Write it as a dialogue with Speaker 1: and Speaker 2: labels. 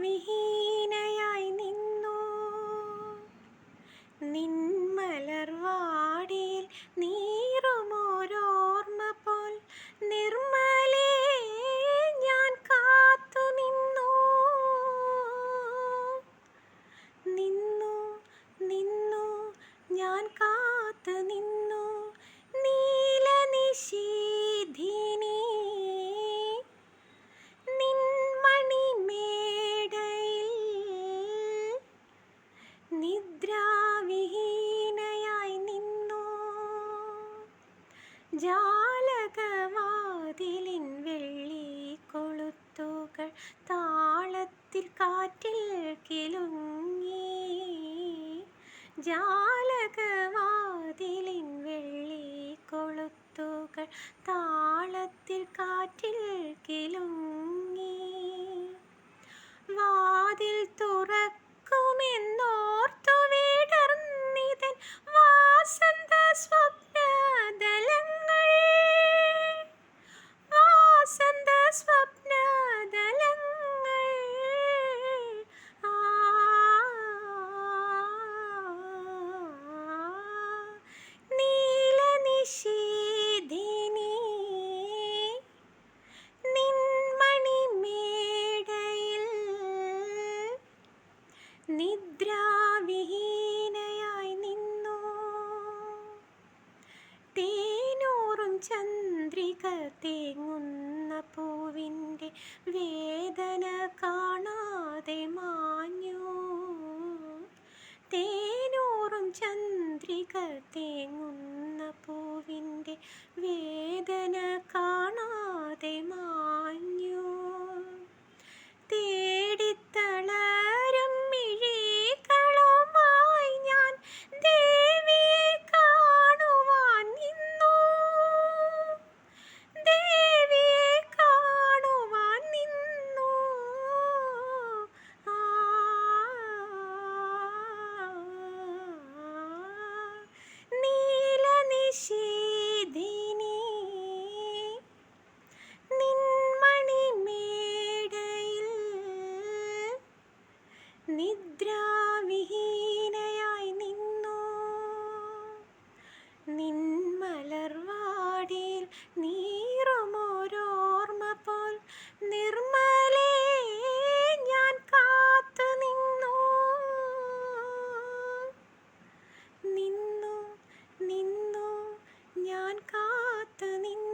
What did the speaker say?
Speaker 1: स्वामी ജാലകവാതിലിൻ വെള്ളി കൊളുത്തുകൾ താളത്തിൽ കാറ്റിൽ കിലുങ്ങി. ജാലകമാതിലിൻ വെള്ളി കൊളുത്തുകൾ താളത്തിൽ കാറ്റിൽ കിലുങ്ങി. ചന്ദ്രിക തേങ്ങുന്ന പൂവിന്റെ വേദന കാണാതെ മാഞ്ഞു. തേനൂറും ചന്ദ്രിക തേങ്ങുന്ന പൂവിന്റെ വേ നിദ്രാവിഹീനയായി നിന്നു. നിന്മലർവാടിയിൽ നീറമോരോർമ്മ പോൽ നിർമ്മലേ ഞാൻ കാത്തു നിന്നു. നിന്നു നിന്നു ഞാൻ കാത്തു നിന്നു.